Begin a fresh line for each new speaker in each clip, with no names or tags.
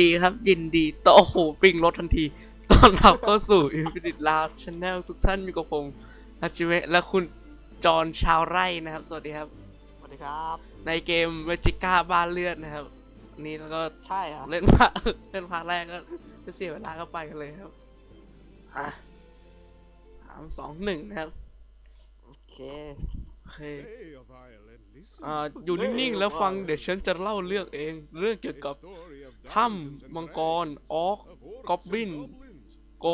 ดีครับ ยินดีต่อโอ้โหปริงรถทันที ตอนรับเข้าสู่ Infinite Lab Channel ทุกท่านอยู่กับผมฮัจิเมะและคุณจอห์นชาวไร่นะครับ สวัสดีครับ
สวัสดีครับ
ในเกมเวจิก้าบ้านเลือดนะครับวันนี้แล้วก็
ใช่เหรอ
เล่นพาร์ทเล่นพาร์ทแรกก็จะเสียเวลาก็ไปกันเลยครับอะสามสองหนึ่งนะครับ
โอเค
โอเค
Hey, a violin, listen.
อ่าอยู่นิ่งๆแล้วฟังเดี๋ยวฉันจะเล่าเรื่องเอง เรื่องเกี่ยวกับ
Story of
ถ้
dungeons and ำ
มังกร
dragons,
ออก
of orcs
กอบบิน
and goblins,
โก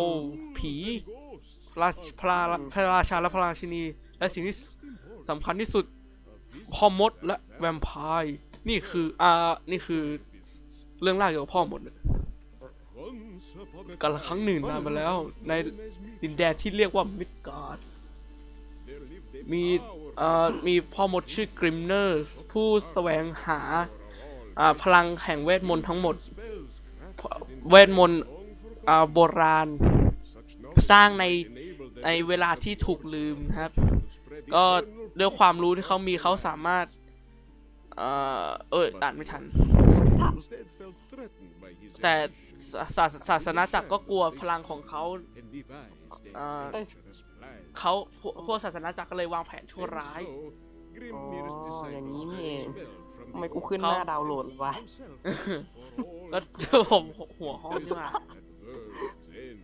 ผี
ghouls and ghosts,
ราช
of
พระรา
heroes
พระราชาและพระราชินี และสิ่งที่
most important,
สำคัญที่สุด
of
พ่อมดและแวมไพร์นี่คืออ่านี่คือเรื่องเล่าเกี่ยวกับพ่อมด
Once upon a
กันละครั้งหนึ่งนานมาแล้ว ในดินแดนที่เรียกว่ามิดการ์ด
there lived a
มีเอ่อมีพ่อมดชื่อกริมเนอร์ ผู้แสวงหาอ่าพลังแห่งเวทมนต์ทั้งหมด เวทมนต์อ่าโบราณ สร้างในในเวลาที่ถูกลืมนะครับ ก็ด้วยความรู้ที่เขามีเขาสามารถ เอ่อเอ้ยอ่านไม่ทัน แต่ศาสนาจักรก็กลัวพลังของเขา
and devised a
Uh,
treacherous plan.
เขาพวกพวกศาสนาจักรก็เลยวางแผนชั่ว
And
ร้าย
so, Grimnir's
อ๋อ
disciples
อย่างนี้นี่
were
เอง
expelled from
ทำไม
the
กูขึ้น
เขา
หน้าดาวน์โหลดวะ
himself for
ก็
all
ผมหัวห้องนี่หว่า
at world's end.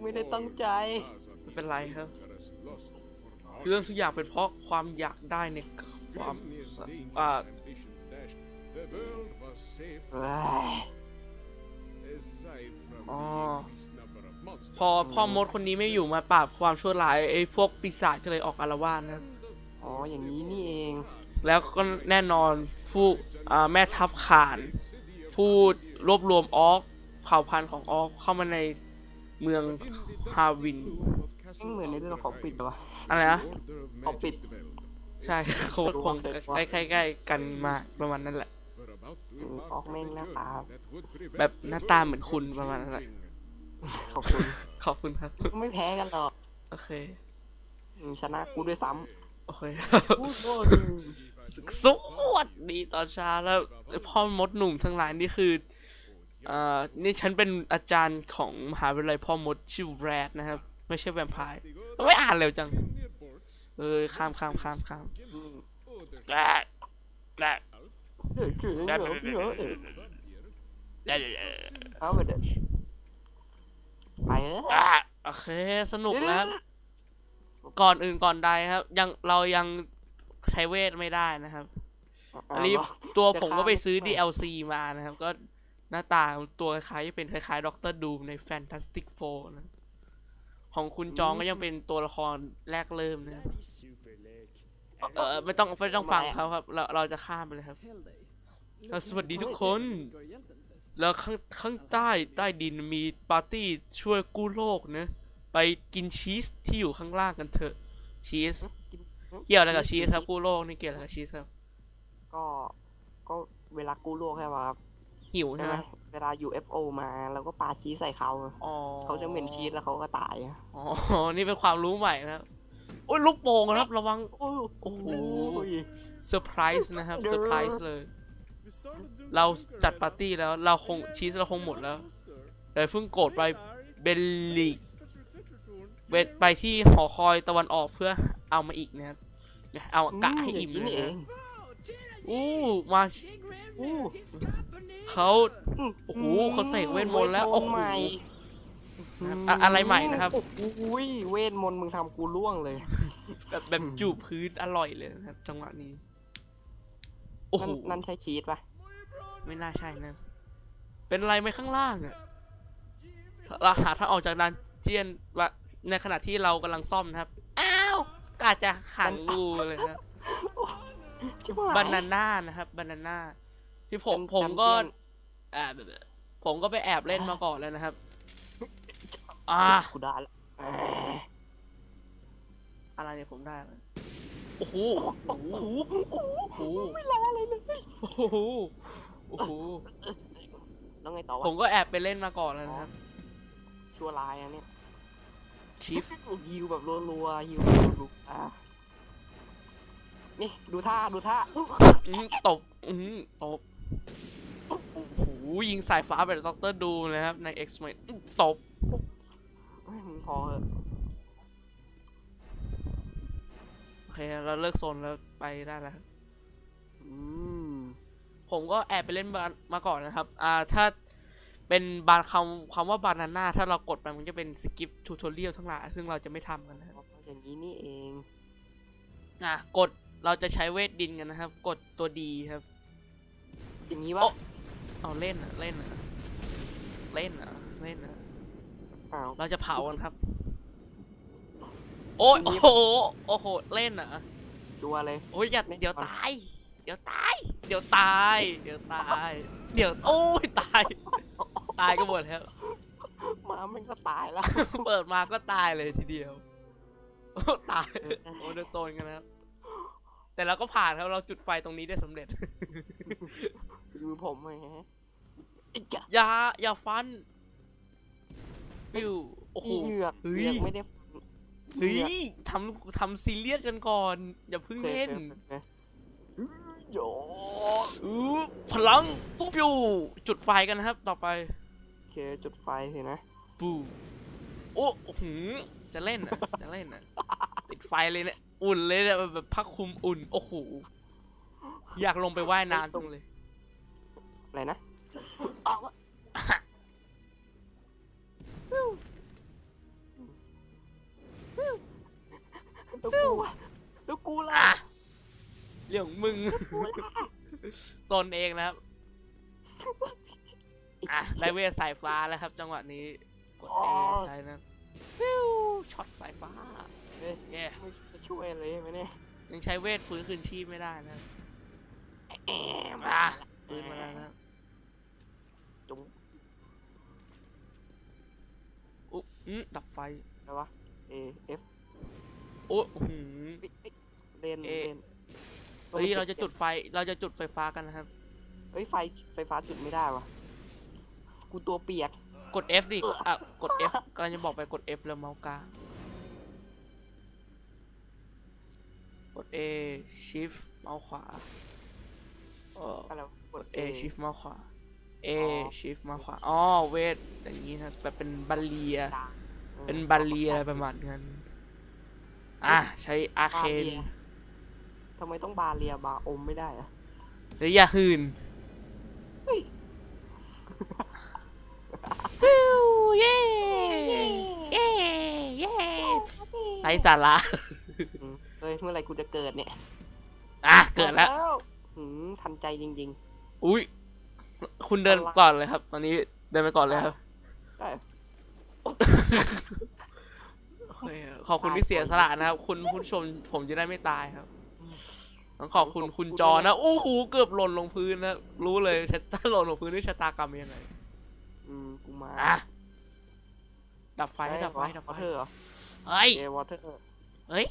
ไม่ได้ตั้งใจ
All
ไม่เป็นไรครับ
Icarus lost for
เรื่องทุกอย่างเป็นเพราะความอยากได้ในความ
Grimnir's
อ่า
dangerous ambitions dashed. The world was safe
เอ้ย
aside from
อ๋ พอพ่อมดคนนี้ไม่อยู่มาปราบความชั่วร้ายไอ้พวกปีศาจก็เลยออกอารวาสนะครับ
อ๋อ อย่างนี้นี่เอง
แล้วก็แน่นอนผู้อ่าแม่ทัพขาน ผู้รวบรวมออกเผ่าพันธุ์ของออกเข้ามาในเมืองฮาวิน
ไม่เหมือนในเรื่องของปิดเหรอวะ
อะไรนะ
เอาปิด
ใช่โคตรคงใกล้ๆใกล้ๆกันมากประมาณนั้นแหละ
อืมออกแม่งหน้าตา
แบบหน้าตาเหมือนคุณประมาณนั้นแหละ
ขอบคุณ
ขอบคุณครับ
ไม่แพ้กันหรอก
โอเค
อืมชนะกูด้วยซ้
โอเคำ
พูดโดน
สวัสดีตอนเช้าแล้วพ่อมดหนุ่มทั้งหลายนี่คืออ่านี่ฉันเป็นอาจารย์ของมหาวิทยาลัยพ่อมดชื่อแรดนะครับ ไม่ใช่แวมไพร์ไม่อ่านเร็วจัง เออข้ามข้ามข้ามข้าม
อืม
แรดแรด
เดี๋ยวเดี๋ยว
แร
เดี๋
ด
ยวเดี๋ยวเดี๋ยว
แรด
เอา ไปเดี๋ยวไปเออ
อะโอเค สนุกแล้วก่อนอื่นก่อนใดครับ ยังเรายังใช้เวทไม่ได้นะครับอันนี้ตัวผมก็ไปซื้อ DLC มานะครับ ก็หน้าตาตัวคล้ายๆจะเป็นคล้ายๆด็อกเตอร์ดูมใน Fantastic Four นะของคุณจองก็ยังเป็นตัวละครแรกเริ่มนะครับเออไม่ต้องไม่ต้องฟังเขาครับ เราเราจะข้ามไปเลยครับเอ่อสวัสดีทุกคน แล้วข้างข้างใต้ใต้ดินมีปาร์ตี้ช่วยกู้โลกนะ ไปกินชีสที่อยู่ข้างล่างกันเถอะ ชีส เกี่ยวอะไรกับชีสครับกู้โลกนี่เกี่ยวอะไรกับชีสครับ
ก็ก็เวลากู้โลกใช่ไหมครับ
หิว
ใช่
ใช่
ไห
ไห
ม
ม
เวลา UFO มาแล้วก็ปาชีสใส่เขา
อ๋อ
เขาจะเหม็นชีสแล้วเขาก็ตายอะ
อ๋อ นี่เป็นความรู้ใหม่นะครับโอ้ยลูกโป่งนะครับ ระวัง
โอ้
โอ้โห
ย
เซอร์ไพรส์นะครับ
เดี๋ยว
เซอร์ไพรส์เลย เราจัดปาร์ตี้แล้ว เราคงชีสเราคงหมดแล้วเดี๋ยวเพิ่งโกรธไปเบลลิกเวทไปที่หอคอยตะวันออกเพื่อเอามาอีกนะครับเดี๋ยวเอากะให้อิ่ม
ย่าง
เล
นี้
ย
นี่เอ
นะ
ง
อู้มา
อู้
เขาโอ้โหเขาเสกเวทมนต์แล้วโอ้โห
ใหม่
อะอะไรใหม่นะครับ
อุ้ยเวทมนต์มึงทำกูล่วงเลย
แบบแบบจูบพื้นอร่อยเลยนะครับจังหวะนี้โอ้โห
นั่นนั่นใช่ชีสปะ
ไม่น่าใช่นะ เป็นอะไรไหมข้างล่างอะเราหาทางออกจากดันเจียนว่าในขณะที่เรากำลังซ่อมนะครับ อ้าวกาจะขังงูเลยนะ
ชิบหาย
บานาน่านะครับบานาน่าที่ผม
เป็น
ผมก็
ดันเจียน
อ่าเดี๋ยวๆผมก็ไปแอบเล่นมาก่อนแล้วนะครับ อ่า
กูได้ละแหม
อะไรเนี่ยผมได้แล้วโอ้โห
โอ้โห
โอ้โห
ไม่รออะไรเลย
โอ้โห โอ้โห
แล้วไงต่อวะ
ผมก็แอบไปเล่นมาก่อนแล้วนะครับ
ชั่วร้ายอะเนี่ย
ชิป
ฮิวแบบรัวๆฮิวแบบรัวๆอะนี่ดูท่าดูท่า
อื้อตบอือตบโอ้โหอู้ยิงสายฟ้าแบบด็อกเตอร์ดูเลยครับ ใน X-Men ตบ
เฮ้ยมึงพอเหอะ
โอเค เราเลิกโซนแล้วไปได้แล้วครับ
อืม
ผมก็แอบไปเล่นบามาก่อนนะครับ อ่า ถ้าเป็นบานคำคำว่าบานาน่าถ้าเรากดไปมันจะเป็นสกิปทูทอเรียลทั้งหลายซึ่งเราจะไม่ทำกันนะครับ
อย่างนี้นี่เอง
อะกดเราจะใช้เวทดินกันนะครับ กดตัวดีครับ
อย่างนี้
โอ๊ะ
วะ
เอาเล่นอะเล่นอะเล่นอะเล่นอะ
อ้าว
เราจะเผากันครับ โอ้ย
อัน
โอ้
นี้
โหโอ้โหเล่นอะ
ดูเลย
โอ้ยอย่า
ไม่
เดี๋ยว
เอา
ตาย เดี๋ยวตาย เดี๋ยวตาย เดี๋ยวตาย เดี๋ยวโอ้ยตาย ตายก็หมดแล้ว
หมามันก็ตายแล้ว
เปิดมาก็ตายเลยทีเดียว โอ้ตาย โอ้เดนโซนกันนะครับ แต่เราก็ผ่านครับเราจุดไฟตรงนี้ได้สำเร็จ
ดูผมไงฮะไอ้จ๊ะ
อย่าอย่าฟันปิวโอ้โห
อีเหงือก
เฮ้
เห
ย
งือกไม่ได้
เฮ้ยทำทำซีเรียสกันก่อน อย่าเพิ่ง
เหงือก
เล่น
เฮ้ย โย
อู้พลังปิวจุดไฟกันนะครับ ต่อไป
โอเคจุดไฟสินะ
ปูโอ้โอ้โหจะเล่นอะจะเล่นอะปิดไฟเลยเนี่ยอุ่นเลยเนี่ยแบบพักคุมอุ่นโอ้โหอยากลงไปว่ายน้ำตรงเลย
อะไรนะเอาละแล้วกูอะแล้วกูล่ะ
อะ เรื่องของมึง โซนเองนะครับ อะไลเวทสายฟ้าแล้วครับ จังหวะนี้กด A ใช้นะฟิวช็อตสายฟ้า
เฮ้ย
แย่
ไม่จะช่วยเลยใช่ไหมเนี่ย
ยังใช้เวทฟื้นคืนชีพไม่ได้นะ
แอม
อะฟื้นมาแล้วนะ
จุ๊บ
อุ๊อืมดับไฟ
อะไรวะ A F
โอ้อื้อหือ
เอ้ยเอ้ยเล่น
เอ๊ะ
เล่น
เฮ้ยเราจะจุดไฟเราจะจุดไฟฟ้ากันนะครับ
เฮ้ยไฟไฟฟ้าจุดไม่ได้วะกูตัวเปียก
กด F ดิอะกด F กำลังจะบอกไปกด F แล้วเมาส์กลางกด A shift เมาส์ขวาเออ
อะไรวะก
ก
ด
ด
A
A shift เมาส์ขวา A
อ๋อ
shift เมาส์ขวาอ๋อเวทอย่างนี้นะแบบเป็นบัลเลีย
ดังออ
เป็นบัลเลียอะไรประมาณนั้นอะใช้อาร์เคน
บาเลีย ทำไมต้องบาเลียบาอมไม่ได้อะ
หรืออย่าหืน
เฮ้ย
ฟิวเย่เย่เย่ไรสาระ
อืมเฮ้ยเมื่อไหรกูจะเกิดเนี่ย
อะเกิดแล้ว
หืมทันใจจริง
อุ้ยคุณเดินก่อนเลยครับ ตอนนี้เดินไปก่อนเลยครับ
ๆ ได้
โอเคขอบคุณที่เสียสละนะครับ คุณผู้ชมผมจะได้ไม่ตายครับ ต้องขอบคุณคุณจอนะโอ้โหเกือบหล่นลงพื้นนะรู้เลยชะถ้าหล่นลงพื้นนี่ชะตากรรมยังไง
อืมกูมา
อะดับไฟให้ดับไฟดับไฟ
วอเตอร์เหรอ
เฮ้ย
เอวอเตอร์
เฮ้ย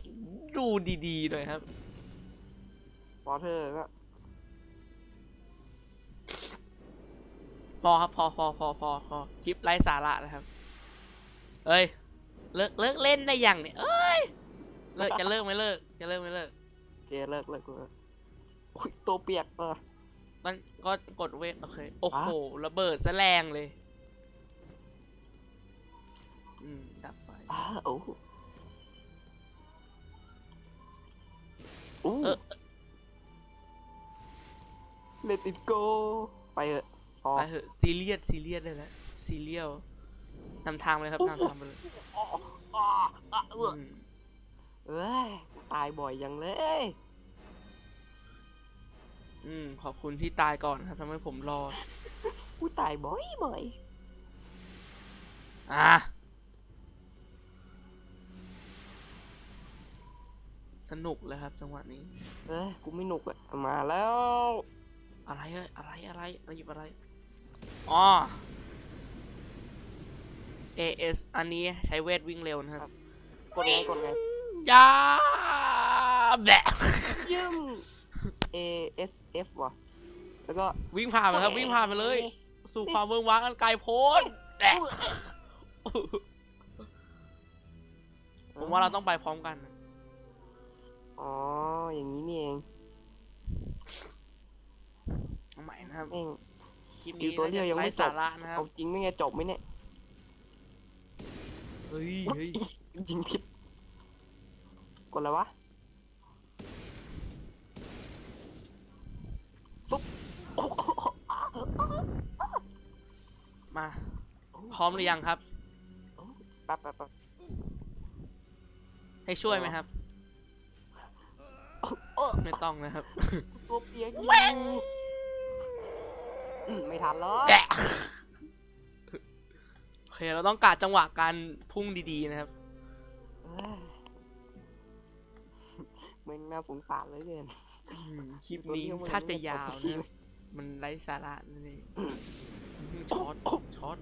ดูดีๆหน่อยครับ
วอเตอร์ก็
พอครับพอพอพอพอพอคลิปไร้สาระนะครับเอ้ยเลิกเลิกเล่นได้ยังเนี่ยเอ้ยเลิกจะเลิกไม่เลิกจะเลิกไม่เลิก
เกเลิกเลิกเลิกโอ้ยตัวเปียกเออ
มันก็กดเวทโอเค โอ้โห
อะ
ระเบิดซะแรงเลย อืม ดับไฟ
อ้าโอ้โหอู้
เออ
เลติดโก ไปเถอะพอ
ไปเถอะซีเรียสซีเรียสเลยแหละซีเรียลนำทางไปเลยครับนำทางไปเลยา
ยบ่อยยังเลย
อืม ขอบคุณที่ตายก่อนครับทำให้ผมรอด
กูตายบ่อยบ่อย
อะสนุกเลยครับจังหวะนี้
เอ้ยกูไม่หนุกอะมาแล้ว
อะไรเอ้ยอะไรอะไรอะไรหยิบอะไรอ๋อ AS อันนี้ใช้เวทวิ่งเร็วนะครับ
กดไงกดไง
ยาแบะ
เยี่ยม A S F ว่ะ แล้วก็
วิ่งผ่านไปครับวิ่งผ่านไปเลย สู่ความเมืองว้างอันไกลโพ้นแบะผมว่าเราต้องไปพร้อมกันนะ
อ๋อ อย่างนี้นี่เอง
เอาใหม่นะครับ
เอง
คลิป
ดิ
นี้
วตัวเดียวยัง
ไร้
ไม่จ
สา
บ
ระนะครับ
เอาจริงไม่ไงจบไหมเนี่ย
เฮ้ยเฮ้ย
ยิงผิด กดอะไรวะปุ๊บโอ้โห
มา พร้อมหรือยังครับ
แป๊บแป๊บแป๊บ
ให้ช่วยไหมครับ
เออ
ไม่ต้องนะครับ
ตัวเปียก
แว้ง
อืมไม่ทันแล้ว
แกะโอเค เราต้องกะจังหวะการพุ่งดีๆนะครับ
เอ้ย มึงน่าสงสารเหลยเกิน
อืมคลิป
ตัว
นี้
เดียวมัน
ถ้าจะ
ไม่
ยาว
ปกติ
นะ
เลย
มันไร้สาระนั่นเอง
อืม
อืมช็อตช็อต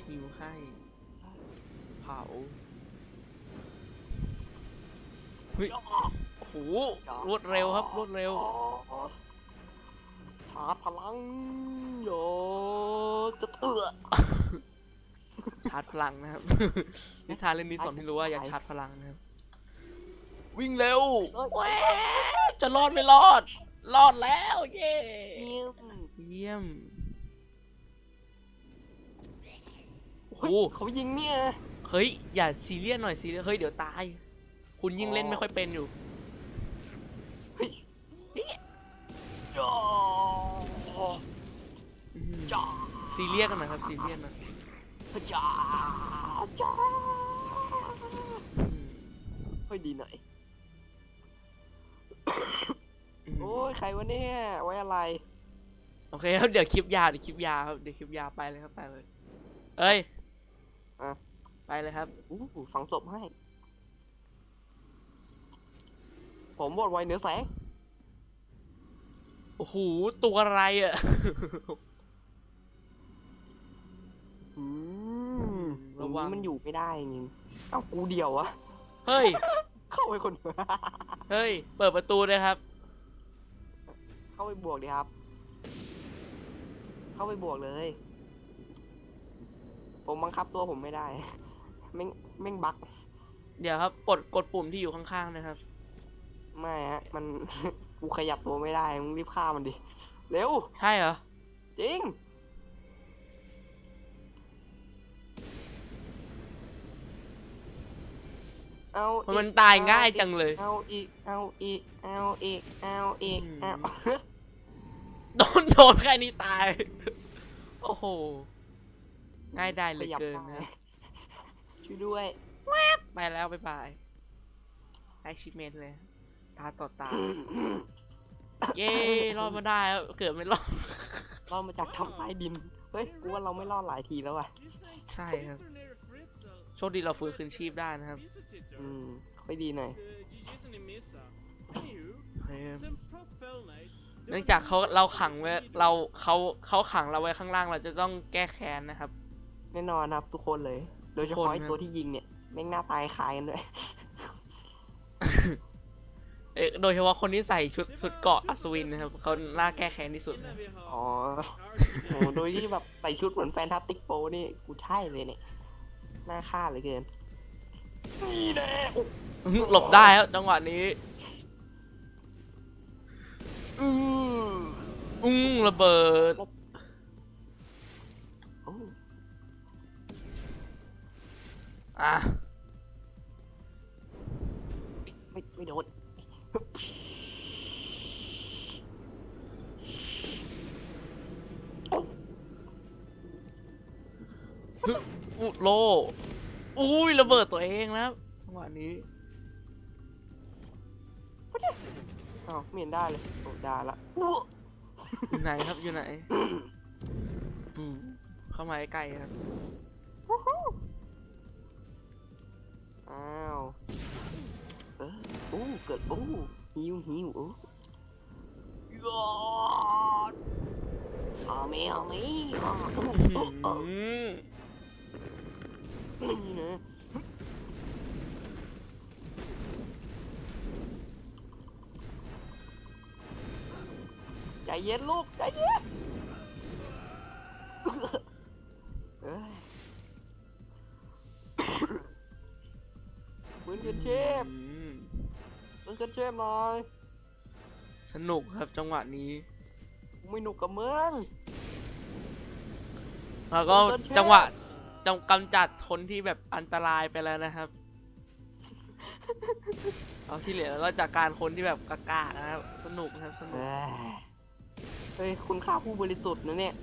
ชิวให้ เผาเฮ้ยโอ้โหรวดเร็วครับ รวดเร็ว
ชาร์จพลังโยจะเอือ
ชาร์จพลังนะครับนิทานเรื่องนี้สอนให้รู้ว่าอย่าชาร์จพลังนะครับ วิ่งเร็วแหวะจะรอดไม่รอด รอดแล้ว เย้
เยี่ยม
เยี่ยมโอ้
เฮ้
โห
ยเขายิงเนี่ย
เฮ้ย อย่าซีเรียสหน่อยซีเรียสเฮ้ย เดี๋ยวตาย คุณยิ่งเล่น
อ๋อ
ไม่ค่อยเป็นอยู่
เฮ้ยจ้า
อืม
จ้า
ซีเรียสกันหน่อยครับซีเรียสหน่อย
จ้าจ้า
อืม
ค่อยดีหน่อย
อืม
โอ้ยใครวะเนี่ยไว้อะไร
โอเคครับเดี๋ยวคลิปยาวเดี๋ยวคลิปยาวครับเดี๋ยวคลิปยาวไปเลยครับไปเลย เอ้ย
อะ
ไปเลยครับ
อู้หูฝังศพให้ ผมบดไวเหนือแสง
โอ้โหตัวอะไรอะ
อืมตร
ระ
ง
วัง
นี้มันอยู่ไม่ได้จริงๆเอ้ากูเดียววะ
เฮ้ย
เข้าไปคนเดียว
เฮ้ย เปิดประตูเลยครับ
เข้าไปบวกดิครับ เข้าไปบวกเลย ผมบังคับตัวผมไม่ได้แม่งแม่งบั๊ก
เดี๋ยวครับ กดกดปุ่มที่อยู่ข้างๆนะครับ
ไม่ฮะ มัน กูขยับตัวไม่ได้ มึงรีบฆ่ามันดิ เร็ว
ใช่เหรอ
จริง เอาอีก
มันตายง่ายจังเลย
เอาอีก เอาอีก เอาอีก เอาอีก เอา
โดนโดนแค่นี้ตาย โอ้โห ง่ายได้เห
ข
ลือ
ยับ
เกิน
ได้
นะ
ช่วยด้วย
ไปแล้วบ๊ายบายไอชิเมนเลย ตาต่อตา เย้รอดมาได้ครับเกิดไม่รอด
เรามาจากทำใต้ดิน เฮ้ย กูว่าเราไม่รอดหลายทีแล้วอะ
ใช่ครับ โชคดีเราฟื้นคืนชีพได้นะครับ
อืมค่อยดีหน่อย
โอเคครับเนื่องจากเขาเราขังไว้เราเขาเขาขังเราไว้ข้างล่างเราจะต้องแก้แค้นนะครับ
แน่นอนครับทุกคนเลย โดยเฉ
ทุกคน
พาะไอ้
ครับ
ตัวที่ยิงเนี่ยแม่งหน้าตายคล้ายกันด้วย
เอ้ยโดยเฉพาะคนที่ใส่ชุดชุดเกราะอัศวินนะครับเขาน่าแก้แค้นที่สุดนะ
อ๋อโหโดยที่แบบใส่ชุดเหมือนแฟนตาติกโปนี่กูใช่เลยเนี่ย น่าฆ่าเหลยเกินนี่แน่โอ้
อื้อหลบได้ครับจังหวะนี้
อือ
อุ้งระเบิด
โอ้
อะ
ไม่ไม่โดน
อุโลอุ้ยระเบิดตัวเองนะครับจังหวะนี้
อ้าวไม่เห็นได้เลยโอ้ได้ละ
อยู่ไหนครับอยู่ไหนปูเข้ามาใกล้ๆครับ
อ้าวเออโอ้เกิดโอ้หิวหิวโอ้ยอดเอาไม่เอาไม่เอา
อืม
นี่นะใจเย็นลูกใจเย็นเอ้ยปืนกันเชฟ
อืม
ปืนกันเชฟหน่อย
สนุกครับจังหวะนี้
กูไม่หนุกกับมึง
แล้วก็
ต้นแช่
จังหวะ จงกำจัดคนที่แบบอันตรายไปแล้วนะครับ เอาที่เหลือก็จากการคนที่แบบกากานะครับ สนุกนะครับสนุก
เอ้ยเฮ้ย คุณค่าผู้บริสุทธิ์นะเนี่ย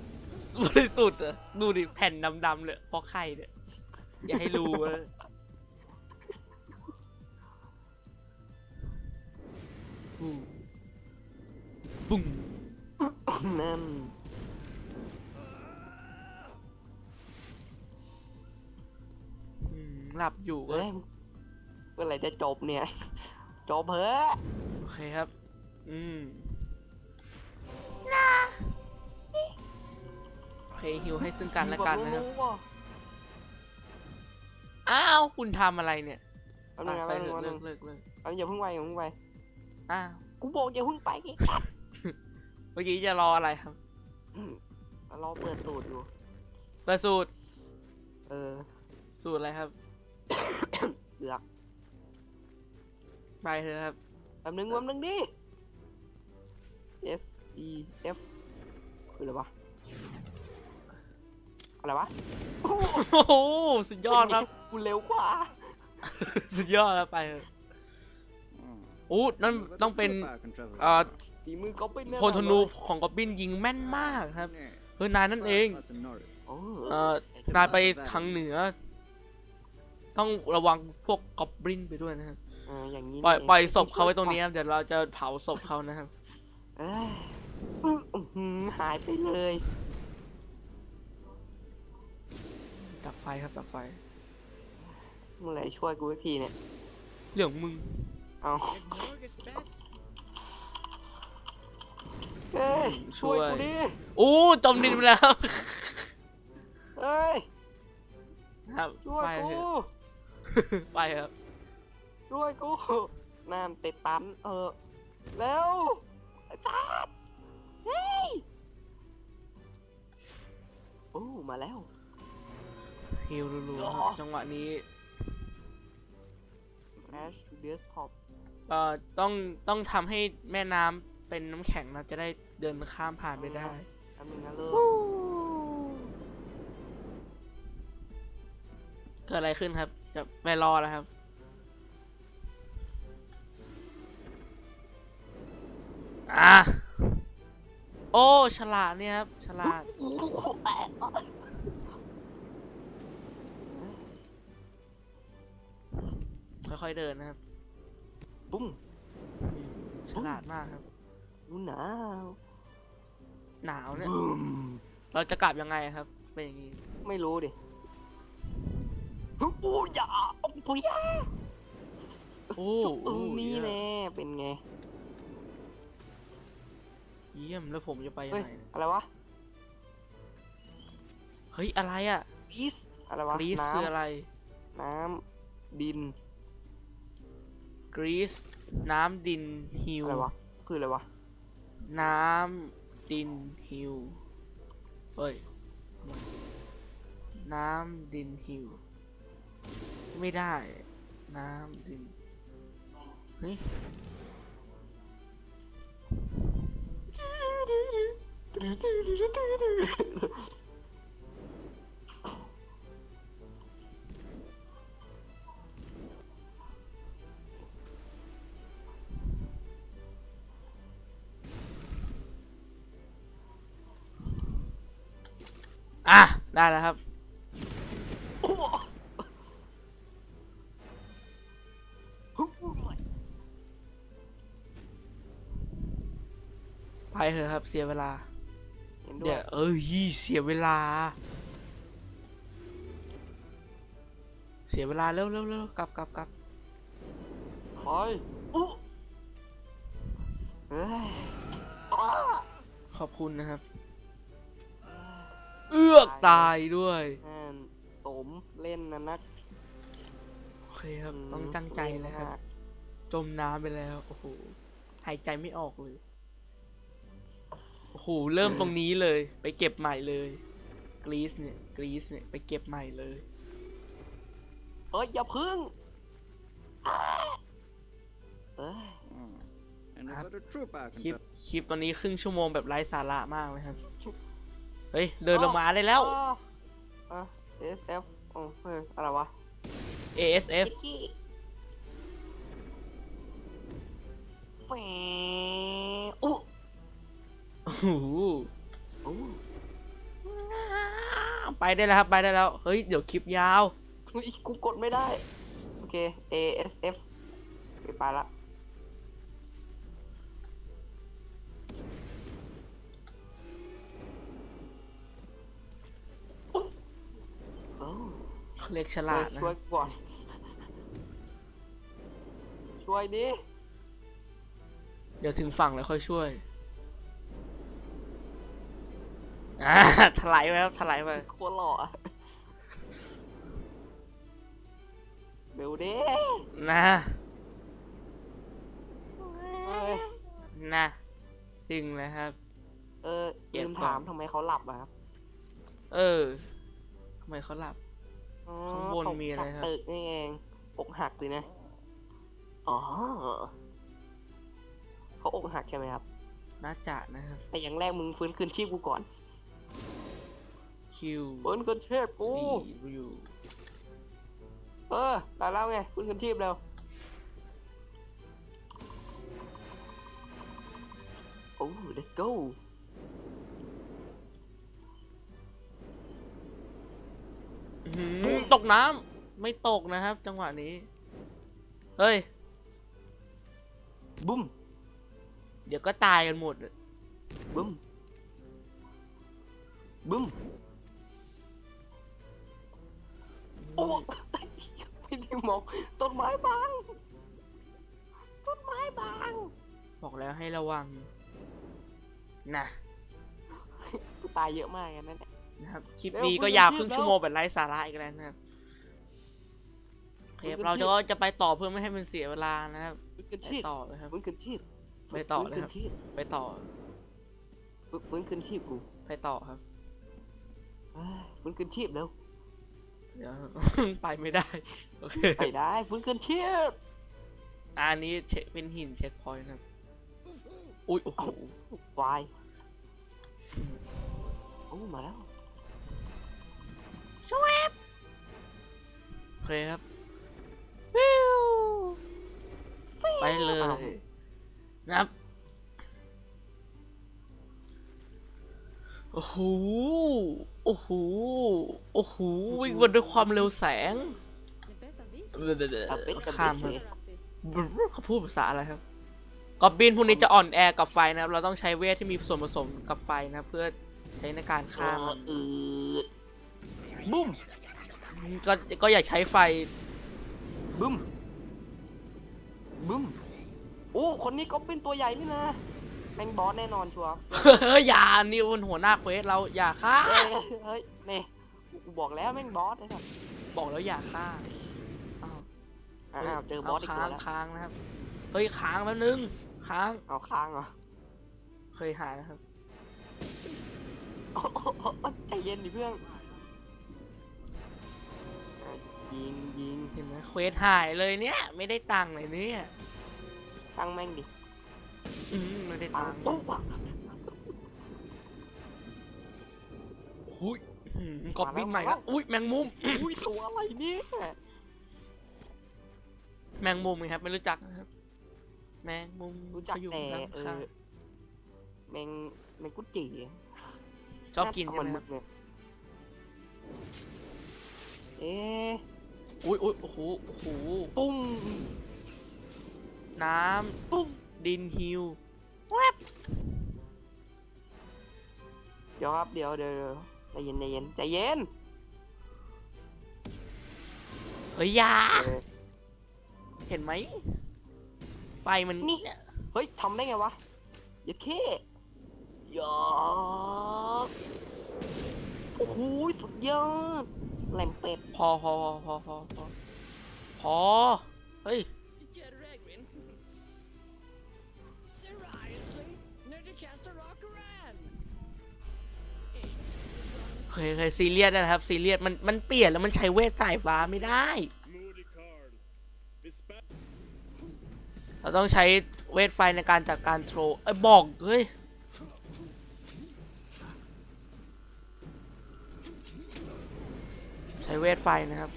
บริสุทธิ์อะดูดิแผ่นดำๆเลยเพราะไข่เนี่ยอย่าให้รู้เลยปุ้งปุ้ง
นั่น
หลับอยู่ก็
เฮ้ยเมื่อไหร่จะจบเนี่ย จบเพอะ
โอเคครับ อืมโอเคฮิวให้ซึ่งกันและกันนะครับ
ว่
อ้าว คุณทำอะไรเนี่ย
แป๊บนึงนะ
ไป
แป๊บ
เถ
นึง
อะ
แป๊บนึง
เลิกเลิกเลิก
เอาอย่าเพิ่งไปอย่าเพิ่งไป
อ้าว
กูบอกอย่าเพิ่งไปไง
เมื่อกี้จะรออะไรครับ
อืมเราเปิดสูตรอยู่
เปิดสูตร
เออ
สูตรอะไรครับ
เสือก
ไปเถอะครับ
แป๊บนึงแป๊บนึงดิ S E F คืออะไรวะ อะไรวะ
โอ้โหสุดยอดครับ
กูเร็วกว่า
สุดยอดครับไปเถอะโอ้นั่นต้องเป็นเอ่อ
ฝีมือก็เป็น
พลธนูของกอบบินยิงแม่นมากครับเออนายนั่นเอง
โอ้
เอ่อนายไปทางเหนือ ต้องระวังพวกกอบบินไปด้วยนะครับ
เอออย่างนี้
ปล่อย
นี่
ปล่อยศพเขาไว้ตรงนี้ครับเดี๋ยวเราจะเผาศพเขานะครับ
เอ้ยอื้อหือหายไปเลย
ดับไฟครับดับไฟ
เมื่อไหร่ช่วยกูสักทีเนี่ย
เรื่องมึง
เอา เอ้ย
ช่
ช่
ว
วยยกูดิ
อู้จมดินไปแล้ว
เอ้ย
ครับ
ช่วย
ไป
กู
เถอะ ไปครับ
ช่วยกูนั่นติดตันเออแล้วไอ้ตัดเฮ้ยโอ้มาแล้ว
ฮิวรัวๆ
อ๋
ค
อ
รับจังหวะนี้
Crash to desktop
เอ่อต้องต้องทำให้แม่น้ำเป็นน้ำแข็งนะจะได้เดินข้ามผ่านไปได้
ทำนึงนะเลิก
เกิดอะไรขึ้นครับ จะไม่รอแล้วครับ อะ โอ้ ฉลาดเนี่ยครับ ฉลาด ค่อยๆเดินนะครับ
ปุ้ม
อืมฉลาดมากครับ
กูหนาว
หนาวเนี่ย
บึ้ม
เราจะกลับยังไงครับ เป็นอย่างนี้
ไม่รู้ดิฮู้ อู้ยาโอ้ปุยา
โอ้
ตรงนี้
เยี่ยม
แน่เป็นไง
เยี่ยมแล้วผมจะไปยัง
เฮ้ย
ไงเนี่ย
อะไรวะ
เฮ้ยอะไรอะ
ซีสอะไรวะ
กรีซ
น้
คืออะไรำ
น้ำดิน
กรีซน้ำดินฮิว
อะไรวะ คืออะไรวะ
น้ำดินฮิวเฮ้ยน้ำดินฮิว ไม่ได้ น้ำดินเฮ้ยอะ ได้แล้วครับ เถอะครับ เสียเวลา
เห็นด้ว
เดี๋
ย
ย วเอ้ยเสียเวลา เสียเวลาเร็วเร็วเร็วกลับกลับกลับ
เฮ้ยอู้เฮ้ยอ้า
ขอบคุณนะครับ เอื้อกตายด้วย
นั่นสมเล่นนะนัก
โอเคครับ ต้องจังใจแล้วครับ จมน้ำไปแล้ว โอ้โห หายใจไม่ออกเลย โอ้โหเริ่มตรงนี้เลย ไปเก็บใหม่เลยกรีซเนี่ยกรีซเนี่ยไปเก็บใหม่เลย
เฮ้ยอย่าพึ่งอ้าเอ้ย
คลิปคลิปตอนนี้ครึ่งชั่วโมงแบบไร้สาระมากเลยครับเฮ้ยเดินลงมาได้แล้ว
อ้าอะ SF อ๋อเฮ้ยอะไรวะ
ASF
พิกกี้แฝงอู้
โอ้โห
อู้
ไปได้แล้วครับไปได้แล้ว เฮ้ย เดี๋ยวคลิปยาว
อุ๊ยกูกดไม่ได้ โอเค ASF ไปไปละอู้โอ้
เขาเรียกฉ
ช่
ลาดนะ
ช่วยก่อน ช่วยดิ
เดี๋ยวถึงฝั่งแล้วค่อยช่วย อ่าถลายไปครับถลายไป
โคตรหล่ออะเบลเด้
นะ
เอ้ย
นะดึงเลยครับ
เออ
เก็บ
ลืม
ก่อน
ถามทำไมเขาหลับอะครับ
เออทำไมเขาหลับ
อ๋อ
ข้างบน
ตก
มีอะไร
จาก
ครับ
ตึกนี่เองอกหักสินะ อ๋อเขาอกหักใช่ไหมครับ
น่าจะนะครับ
แต่อย่างแรกมึงฟื้นคืนชีพกูก่อน
คิว
ฟื้นคืนชีพกู
รีวิว
เออได้แล้วไงฟื้นคืนชีพเร็วโอ้ let's go
อื้อหือตกน้ำไม่ตกนะครับ จังหวะนี้ เฮ้ย
บุ้ม
เดี๋ยวก็ตายกันหมด
บึ้ม บึ้ม โอ้ไม่ได้มองต้นไม้บาง ต้นไม้บาง
บอกแล้วให้ระวัง นะ
กูตายเยอะมากกันนั่นแหละ
นะครับ คลิป
เร็ว
นี้
คุณ
ก็ยาว
อาชีพ
ครึ่ง
แล้ว
ชั่วโมงแบบไร้สาระอีกแล้วนะครับโอเค
คุณ
เรา
อาชี
จะ
พ
ก็จะไปต่อเพื่อไม่ให้มันเสียเวลานะครับ
ฟื้นคืน
ไป
ชีพ
ต่อเลยครับ
ฟื้นคืนชีพ
ไปต่อ
ฟื้น
เลยครับ
คืนชีพ
ไปต่อ
ฟื้นฟื้นคืนชีพกู
ไปต่อครับ
เอ้ย ฟื้นคืนชีพเร็ว
เดี๋ยว ไปไม่ได้ โอเค
ไปได้ฟื้นคืนชีพ
อันนี้เช็คเป็นหินเช็คพอยต์นะครับอุ้ยโอ้โห
วายโอ้มาแล้ว
โอเคครับวิวไปเลย
อ้าว
นะครับโอ้โห โอ้โห โอ้โห วิ่งบนด้วยความเร็วแสง
เอาเป็นกับ
ข้าม
เฉ
ครับ
ย
เขาพูดภาษาอะไรครับกอบบินพวกนี้จะอ่อนแอกับไฟนะครับ เราต้องใช้เวทที่มีส่วนผสมกับไฟนะครับเพื่อใช้ในการฆ่ามัน
อืดบุ้ม
ก็ก็อย่าใช้ไฟ
บึ้มบึ้มโอ้คนนี้ก็เป็นตัวใหญ่นี่นะ แมงบอสแน่นอนชัวร์
เฮ้ยอย่านี่มันหัวหน้าเควสเราอย่าฆ่า
เฮ้ยเฮ้ยเน่กูบอกแล้วแมงบอสนะครับ
บอกแล้วอย่าฆ่าอ้าว
อ้าวเจอบอสอีก
ค้า
ตัว
ง
แล้ว
ค้างนะครับ เฮ้ยค้างแป๊บนึงค้าง
เอาค้างเหรอ
เคยหายนะครับ
โอ้โหใจเย็นดิเพื่อนอะยิงยิง
เห็นไหมเควสหายเลยเนี่ย ไม่ได้ตังค์เลยเนี่ย
ช่างแม่งดิ
อืมไม่ได้
ปั
ตั
ง
งค์
ปุ๊บ
อุ้ยอืมกอบบินใหม่ละอุ้ยแมงมุม
อุ้ยตัวอะไรเนี่ย
แมงมุมไงครับ ไม่รู้จักนะครับ แมงมุม
รู้จัก
เขาอยู่
แต่
ข้าง
เอ
ข้า
อแมงแมงกุจิ
ชอบกิน
หา
ใช่ไหม
ตา
ครับ
เนี่ยเอ๊ะ
อุ้ยอุ้ยโอ้โหโอ้โห
ปุ้ง
น้
ปุ้งำ
ดินฮิว
เดี๋ยวครับเดี๋ยวเดี๋ยวเดี๋ยวใจเย็นใจเย็นใจเย็น
เฮ้ยอยา
เออ
เห็นไหมไฟมัน
นี่เฮ้ยทำได้ไงวะยัดเข้ยอดโอ้โหสุดยอดแหลมเป็ด
พอพอพอพอพอพอเฮ้ย เคยเคยซีเรียสนะครับซีเรียสมันมันเปลี่ยนแล้วมันใช้เวทสายฟ้าไม่ได้ เราต้องใช้เวทไฟในการจัดการโทรเอ้ยบอกเฮ้ย
อ
เวทไฟนะครับ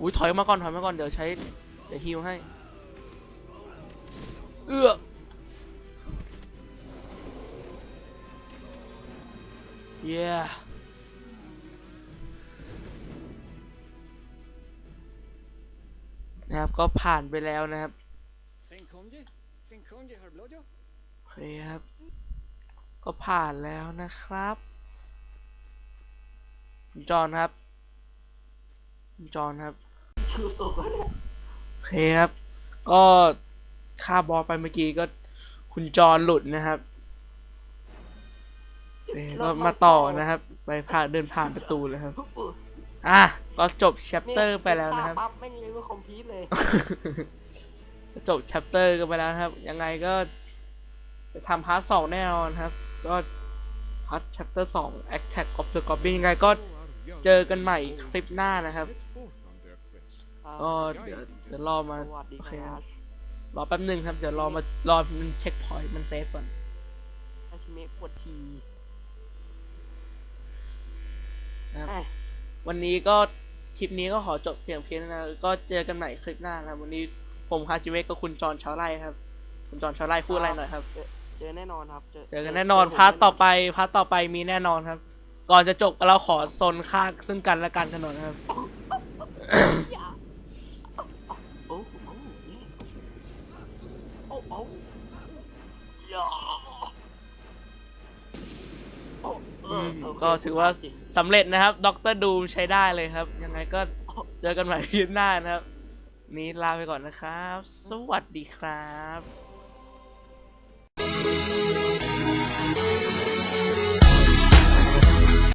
อุ้ยถอยมาก่อนถอยมาก่อนเดี๋ยวใช้เดี๋ยวฮิวให้ เอื้อเย้นะครับก็ผ่านไปแล้วนะครับ
Sen kom je. Sen kom je, har blått
โอเคครับ ก็ผ่านแล้วนะครับคุณจอห์นครับคุณจอห์นครับ
คือศพแล้วเนี่ย
โอเคครับ ก็ ฆ่าบอสไปเมื่อกี้ก็คุณจอห์นหลุดนะครับโอเคก็มาต่อนะครับ ไปผ่านเดินผ่านประตูเลยครับ
อุ๊ย
อะ ก็จบแชปเตอร์ไปแล้วนะครับ
ปั๊บไม่ยังไม่คอมพลีทเลย
จบ chapter กันไปแล้วนะครับ ยังไงก็จะทำพาร์ทสองแน่นอนครับ ก็พาร์ท chapter สอง attack of the goblin ยังไงก็เจอกันใหม่คลิปหน้านะครับก็เดี๋ยวเดี๋ยวรอมา
สวัสดี
โอเค
ค
ค
รั
รั
บบ
รอแป๊บหนึ่งครับ เดี๋ยวรอมารอมันเช็คพอยต์มันเซฟก่อน
อาชิเมะปวดที
นะครับ
อะ
วันนี้ก็คลิปนี้ก็ขอจบเพียงเพียงเท่านั้นนะก็เจอกันใหม่คลิปหน้านะครับ วันนี้ผมคาจิเมะกับคุณจอห์นชาวไร่ครับ คุณจอห์นชาวไร่พูดอะไรหน่อยครับ
เจอแน่นอนครับ
เจอกันแน่นอนพาร์ทต่อไปพาร์ทต่อไปมีแน่นอนครับ ก่อนจะจบเราขอซนค่าซึ่งกันและกันกันหน่อยนะครับ
อ
ก็ถือว่าสำเร็จนะครับด็อกเตอร์ดูใช้ได้เลยครับ ยังไงก็เจอกันใหม่คลิปหน้านะครับ นี้ลาไปก่อนนะครับ สวัสดีครับ